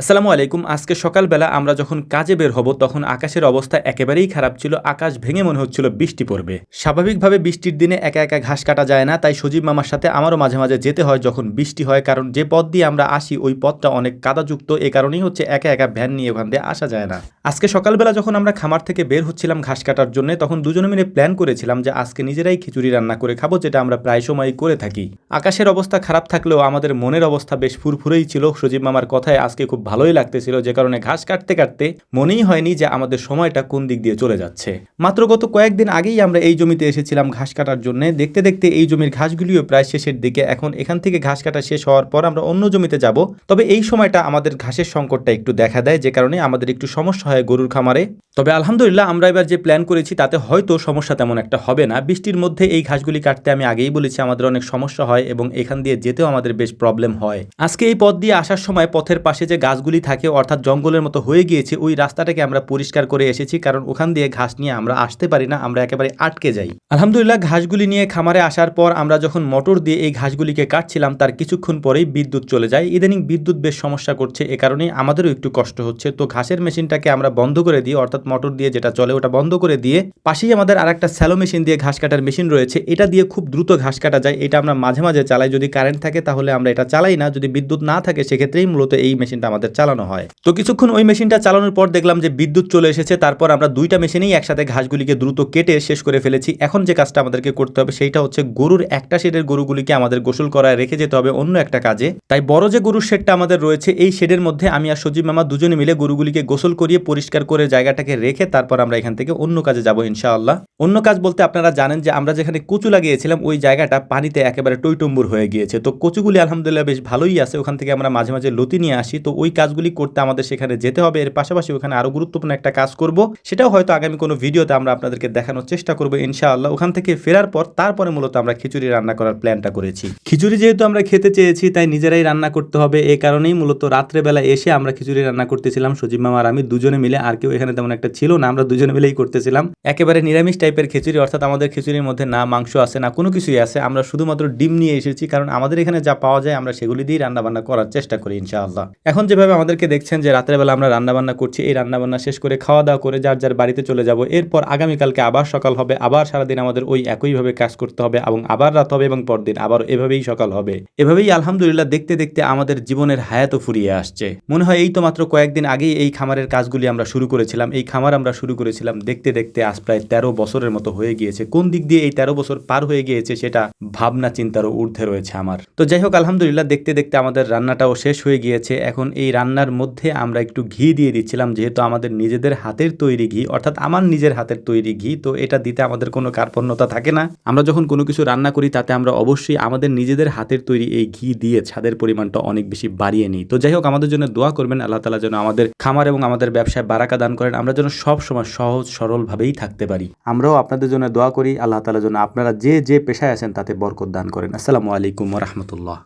আসসালামু আলাইকুম। আজকে সকালবেলা আমরা যখন কাজে বের হব, তখন আকাশের অবস্থা একেবারেই খারাপ ছিল। আকাশ ভেঙে মনে হচ্ছিল বৃষ্টি পড়বে। স্বাভাবিকভাবে বৃষ্টির দিনে একা একা ঘাস কাটা যায় না। তাই সজীব মামার সাথে আমারও মাঝে মাঝে যেতে হয় যখন বৃষ্টি হয়, কারণ যে পথ দিয়ে আমরা আসি, ওই পথটা অনেক কাদাযুক্ত। এ কারণেই হচ্ছে একা একা ভ্যান নিয়ে ওখান দিয়ে আসা যায় না। আজকে সকালবেলা যখন আমরা খামার থেকে বের হচ্ছিলাম ঘাস কাটার জন্য, তখন দুজনে মিলে প্ল্যান করেছিলাম যে আজকে নিজেরাই খিচুড়ি রান্না করে খাব, যেটা আমরা প্রায় সময়ই করে থাকি। আকাশের অবস্থা খারাপ থাকলেও আমাদের মনের অবস্থা বেশ ফুরফুরেই ছিল। সজীব মামার কথায় আজকে খুব ভালোই লাগতেছিল, যে কারণে ঘাস কাটতে কাটতে মনেই হয়নি যে আমাদের সময়টা কোন দিক দিয়ে চলে যাচ্ছে। মাত্র গত কয়েকদিন আগেই আমরা এই জমিতে এসেছিলাম ঘাস কাটার জন্য। দেখতে দেখতে এই জমির ঘাসগুলিও প্রায় শেষের দিকে। এখন এখান থেকে ঘাস কাটা শেষ হওয়ার পর আমরা অন্য জমিতে যাব। তবে এই সময়টা আমাদের ঘাসের সংকটটা একটু দেখা দেয়, যে কারণে আমাদের একটু সমস্যা হয় গরুর খামারে। তবে আলহামদুলিল্লাহ আমরা এবার যে প্ল্যান করেছি, তাতে হয়তো সমস্যা তেমন একটা হবে না। বৃষ্টির মধ্যে এই ঘাসগুলি কাটতে আমি আগেই বলেছি, আমাদের অনেক সমস্যা হয় এবং এখান দিয়ে যেতেও আমাদের বেশ প্রবলেম হয়। আজকে এই পথ দিয়ে আসার সময় পথের পাশে যে গাছগুলি থাকে, অর্থাৎ জঙ্গলের মতো হয়ে গিয়েছে, ওই রাস্তাটাকে আমরা পরিষ্কার করে এসেছি, কারণ ওখান দিয়ে ঘাস নিয়ে আমরা আসতে পারি না, আমরা একেবারে আটকে যাই। আলহামদুলিল্লাহ, ঘাসগুলি নিয়ে খামারে আসার পর আমরা যখন মোটর দিয়ে এই ঘাসগুলিকে কাটছিলাম, তার কিছুক্ষণ পরেই বিদ্যুৎ চলে যায়। ইদানিং বিদ্যুৎ বেশ সমস্যা করছে, এ কারণেই আমাদেরও একটু কষ্ট হচ্ছে। তো ঘাসের মেশিনটাকে আমরা বন্ধ করে দিই, অর্থাৎ মোটর দিয়ে যেটা চলে ওটা বন্ধ করে দিয়ে পাশেই আমাদের আর একটা স্যালো মেশিন দিয়ে ঘাস কাটার মেশিন রয়েছে, এটা দিয়ে খুব দ্রুত ঘাস কাটা যায়। এটা আমরা মাঝে মাঝে চালাই, যদি কারেন্ট থাকে তাহলে আমরা এটা চালাই না, যদি বিদ্যুৎ না থাকে, সেক্ষেত্রেই মূলত এই মেশিনটা আমাদের চালানো হয়। তো কিছুক্ষণ ওই মেশিনটা চালানোর পর দেখলাম যে বিদ্যুৎ চলে এসেছে, তারপর আমরা দুইটা মেশিনেই একসাথে ঘাসগুলিকে দ্রুত কেটে শেষ করে ফেলেছি। এখন যে কাজটা আমাদেরকে করতে হবে সেইটা হচ্ছে গরুর একটা শেডের গরুগুলিকে আমাদের গোসল করায় রেখে যেতে হবে অন্য একটা কাজে। তাই বড় যে গরুর শেডটা আমাদের রয়েছে, এই শেডের মধ্যে আমি আর সজীব মামা দুজনে মিলে গরুগুলিকে গোসল করিয়ে পরিষ্কার করে জায়গাটাকে রেখে তারপর আমরা এখান থেকে অন্য কাজে যাব ইনশাআল্লাহ। অন্য কাজ বলতে আপনারা জানেন যে আমরা যেখানে কচু লাগিয়েছিলাম, ওই জায়গাটা পানিতে একেবারে টইটম্বুর হয়ে গিয়েছে। তো কচুগুলি আলহামদুলিল্লাহ বেশ ভালোই আছে, ওখান থেকে আমরা মাঝে মাঝে লতি নিয়ে আসি। তো ওই কাজগুলি করতে আমাদের সেখানে যেতে হবে। এর পাশাপাশি ওখানে আরও গুরুত্বপূর্ণ একটা কাজ করব। সেটাও হয়তো আগামী কোনো ভিডিওতে আমরা আপনাদেরকে দেখানোর চেষ্টা করব ইনশাআল্লাহ। ওখান থেকে ফেরার পর তারপরে মূলত আমরা খিচুড়ি রান্না করার প্ল্যানটা করেছি। খিচুড়ি যেহেতু আমরা খেতে চেয়েছি, তাই নিজেরাই রান্না করতে হবে। এই কারণেই মূলত রাত্রেবেলা এসে আমরা খিচুড়ি রান্না করতেছিলাম। সজীব মামা আর আমি দুজনে মিলে, আর কেউ এখানে তেমন একটা ছিল না, আমরা দুজনে মিলেই করতেছিলাম। একেবারে নিরামিষ টাইপের খিচুড়ি, অর্থাৎ আমাদের খিচুড়ির মধ্যে না মাংস আছে, না কোনো কিছুই আছে, আমরা শুধুমাত্র ডিম নিয়ে এসেছি। কারণ আমাদের এখানে যা পাওয়া যায়, আমরা সেগুলি দিয়েই রান্না বান্না করার চেষ্টা করি ইনশাআল্লাহ। এখন যেভাবে আমাদেরকে দেখছেন যে রাতের বেলা আমরা রান্না বান্না করছি, এই রান্না বান্না শেষ করে খাওয়া দাওয়া করে যার যার বাড়িতে চলে যাব। এরপর আগামীকালকে আবার সকাল হবে, আবার সারাদিন আমাদের ওই একইভাবে কাজ করতে হবে এবং আবার রাত হবে এবং পরদিন আবার এভাবেই সকাল হবে। এভাবেই আলহামদুলিল্লাহ দেখতে দেখতে আমাদের জীবনের হায়াতও ফুরিয়ে আসছে। মনে হয় এই তো মাত্র কয়েকদিন আগেই এই খামারের কাজগুলি আমরা শুরু করেছিলাম। এই খামার আমরা শুরু করেছিলাম দেখতে দেখতে আজ প্রায় তেরো বছরের মতো হয়ে গিয়েছে। কোন দিক দিয়ে এই তেরো বছর পার হয়ে গিয়েছে সেটা ভাবনা চিন্তারও ঊর্ধ্বে রয়েছে আমার। তো যাই হোক, আলহামদুলিল্লাহ দেখতে দেখতে আমাদের রান্নাটাও শেষ হয়ে গিয়েছে। এখন এই রান্নার মধ্যে আমরা একটু ঘি দিয়ে দিচ্ছিলাম, যেহেতু আমাদের নিজেদের হাতের তৈরি ঘি, অর্থাৎ আমার নিজের হাতের তৈরি ঘি, তো এটা দিতে আমাদের কোনো কার্পণ্যতা থাকে না। আমরা যখন কোনো কিছু রান্না করি, তাতে আমরা অবশ্যই আমাদের নিজেদের হাতের তৈরি এই ঘি দিয়ে ছাদের পরিমাণটা অনেক বেশি বাড়িয়ে নিই। তো যাই হোক, আমাদের জন্য দোয়া করবেন, আল্লাহ তালা যেন আমাদের খামার এবং আমাদের ব্যবসায় বারাকা দান করেন। আমরা যেন সব সময় সহজ, সরলভাবেই থাকতে পারি। আমরাও আপনাদের জন্য দোয়া করি, আল্লাহ তালা যেন আপনারা যে যে পেশায় আছেন, তাতে বরকত দান করেন। আসসালামু আলাইকুম রহমতুল্লাহ।